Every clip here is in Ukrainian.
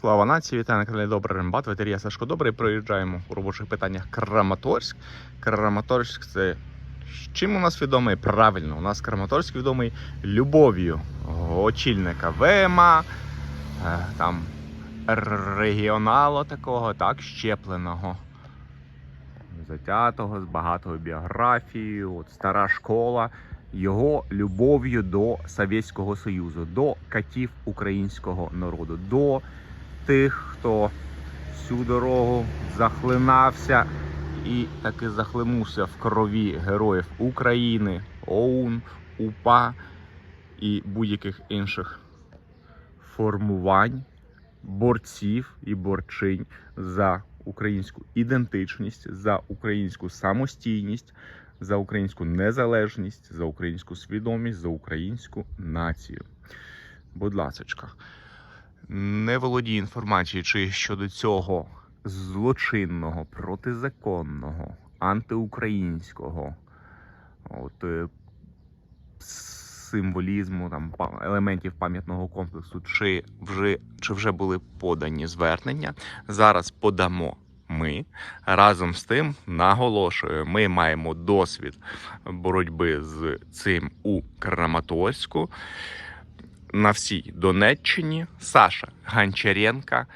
Слава нації, вітаю на каналі Добрий Рембат. Ветерія Сашко Добрий. Проїжджаємо у робочих питаннях Краматорськ. Краматорськ це чим у нас відомий? Правильно, у нас Краматорськ відомий любов'ю очільника ВМА, е, там регіонала такого, так, щепленого. Затятого, з багатою біографією, от стара школа, його любов'ю до Совєтського Союзу, до катів українського народу, до тих, хто всю дорогу захлинався і таки захлинувся в крові героїв України, ОУН, УПА і будь-яких інших формувань, борців і борчинь за українську ідентичність, за українську самостійність, за українську незалежність, за українську свідомість, за українську націю. Будь ласочка, не володію інформацією, чи щодо цього злочинного, протизаконного, антиукраїнського от, е, символізму, там, елементів пам'ятного комплексу, чи вже, чи вже були подані звернення. Зараз подамо ми. Разом з тим наголошую, ми маємо досвід боротьби з цим у Краматорську на всій Донеччині. Саша Гончаренка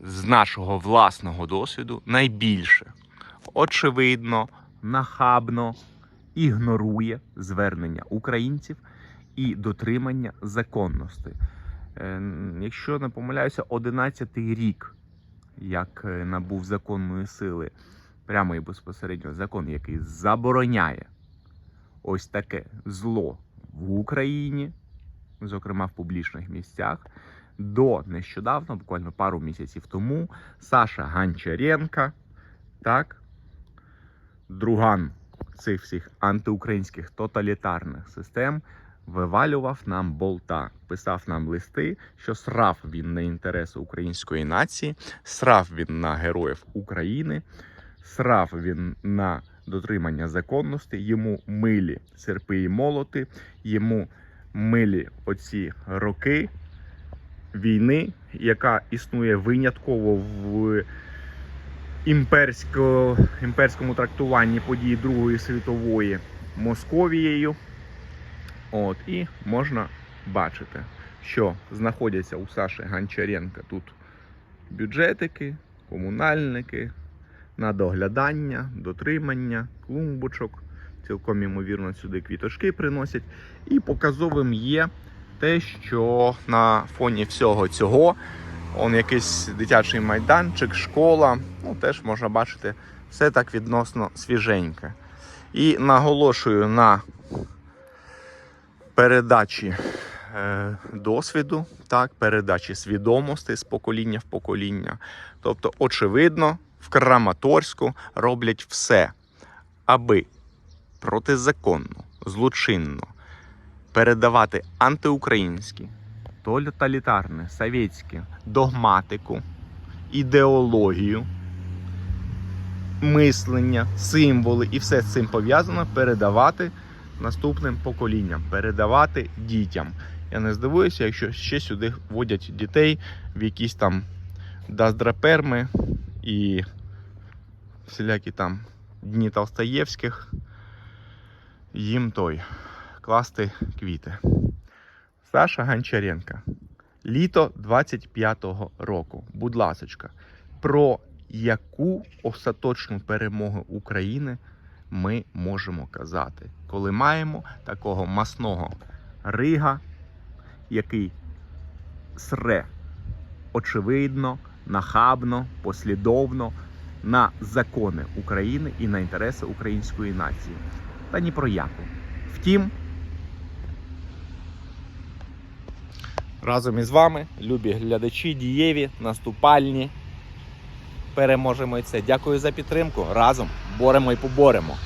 з нашого власного досвіду найбільше очевидно, нахабно ігнорує звернення українців і дотримання законності. Е, Якщо не помиляюся, 11-й рік, як е, набув законної сили, прямо і безпосередньо закон, який забороняє ось таке зло в Україні, зокрема в публічних місцях. До нещодавно, буквально пару місяців тому, Саша Гончаренка, так, друган цих всіх антиукраїнських тоталітарних систем, вивалював нам болта, писав нам листи, що срав він на інтереси української нації, срав він на героїв України, срав він на дотримання законності, йому милі серпи і молоти, йому милі оці роки війни, яка існує винятково в імперсько, імперському трактуванні подій Другої світової Московією. От, і можна бачити, що знаходяться у Саші Гончаренка тут бюджетики, комунальники, на доглядання, дотримання, клумбочок. Цілком ймовірно сюди квіточки приносять. І показовим є те, що на фоні всього цього он якийсь дитячий майданчик, школа. Ну, теж можна бачити, все так відносно свіженьке. І наголошую на передачі е, досвіду, так, передачі свідомості з покоління в покоління. Тобто, очевидно, в Краматорську роблять все, аби протизаконно, злочинно передавати антиукраїнські, тоталітарне, совєтське догматику, ідеологію, мислення, символи і все з цим пов'язано передавати наступним поколінням, передавати дітям. Я не здивуюся, якщо ще сюди водять дітей в якісь там даздраперми і всілякі там дні Толстаєвських. Їм той класти квіти. Саша Гончаренка. Літо 25-го року. Будь ласочка, про яку остаточну перемогу України ми можемо казати, коли маємо такого масного рига, який сре очевидно, нахабно, послідовно на закони України і на інтереси української нації. Та ні про яку. Втім, разом із вами, любі глядачі, дієві, наступальні. Переможемо і це. Дякую за підтримку. Разом боремо і поборемо.